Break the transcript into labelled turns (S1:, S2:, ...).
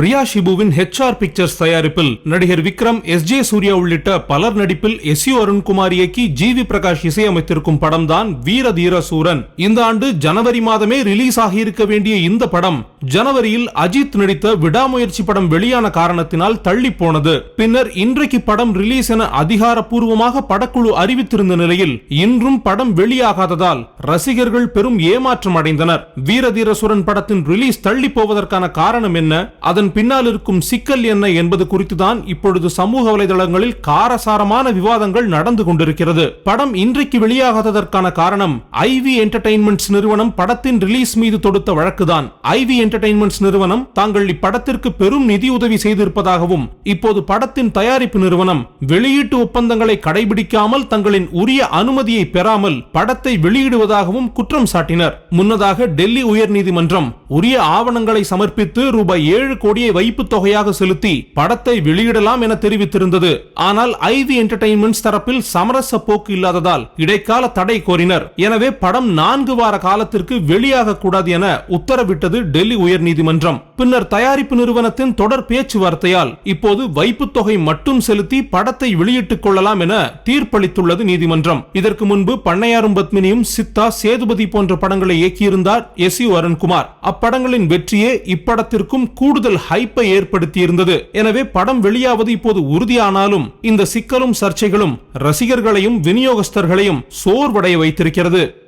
S1: Riya ஷிபுவின் HR pictures தயாரிப்பில் நடிகர் Vikram S J Surya உள்ளிட்ட பலர் நடிப்பில் எஸ் யு அருண்குமார் இயக்கி ஜி வி பிரகாஷ் இசையமைத்திருக்கும் படம் தான் வீர தீர சூரன் இந்த ஆண்டு ஜனவரி மாதமே ரிலீஸ் ஆகியிருக்க வேண்டிய இந்த படம் ஜனவரியில் அஜித் நடித்த விடாமுயற்சி படம் வெளியான காரணத்தினால் தள்ளி போனது பின்னர் இன்றைக்கு படம் ரிலீஸ் என அதிகாரப்பூர்வமாக படக்குழு அறிவித்திருந்த நிலையில் இன்றும் படம் வெளியாகாததால் ரசிகர்கள் பெரும் ஏமாற்றம் அடைந்தனர். வீரதீரசுரன் படத்தின் ரிலீஸ் தள்ளி போவதற்கான காரணம் என்ன? அதன் பின்னால் இருக்கும் சிக்கல் என்ன என்பது குறித்துதான் இப்பொழுது சமூக வலைதளங்களில் காரசாரமான விவாதங்கள் நடந்து கொண்டிருக்கிறது. படம் இன்றைக்கு வெளியாகாததற்கான காரணம் ஐவி என்டர்டைன்மெண்ட்ஸ் நிறுவனம் படத்தின் ரிலீஸ் மீது தொடுத்த வழக்குதான். ஐவி என்டர்டைன்மெண்ட்ஸ் நிறுவனம் தாங்கள் இப்படத்திற்கு பெரும் நிதியுதவி செய்திருப்பதாகவும் இப்போது படத்தின் தயாரிப்பு நிறுவனம் வெளியீட்டு ஒப்பந்தங்களை கடைபிடிக்காமல் தங்களின் உரிய அனுமதியை பெறாமல் படத்தை வெளியிடுவதாகவும் குற்றம் சாட்டினர். முன்னதாக டெல்லி உயர்நீதிமன்றம் உரிய ஆவணங்களை சமர்ப்பித்து ரூபாய் ஏழு கோடி கோடியை வைப்புத் தொகையாக செலுத்தி படத்தை வெளியிடலாம் என தெரிவித்திருந்தது. ஆனால் ஐவி என்டர்டைன்மெண்ட்ஸ் தரப்பில் சமரச போக்கு இல்லாததால் இடைக்கால தடை கோரினர். எனவே படம் நான்கு வார காலத்திற்கு வெளியாக கூடாது என உத்தரவிட்டது டெல்லி உயர்நீதிமன்றம். பின்னர் தயாரிப்பு நிறுவனத்தின் தொடர் பேச்சுவார்த்தையால் இப்போது வைப்புத் தொகை மட்டும் செலுத்தி படத்தை வெளியிட்டுக் கொள்ளலாம் என தீர்ப்பளித்துள்ளது நீதிமன்றம். இதற்கு முன்பு பண்ணையாரும் பத்மினியும் சித்தா சேதுபதி போன்ற படங்களை இயக்கியிருந்தார் எஸ் யு அருண்குமார். அப்படங்களின் வெற்றியே இப்படத்திற்கும் கூடுதல் ஹைப்பை ஏற்படுத்தியிருந்தது. எனவே படம் வெளியாவது இப்போது உறுதியானாலும் இந்த சிக்கலும் சர்ச்சைகளும் ரசிகர்களையும் விநியோகஸ்தர்களையும் சோர்வடைய வைத்திருக்கிறது.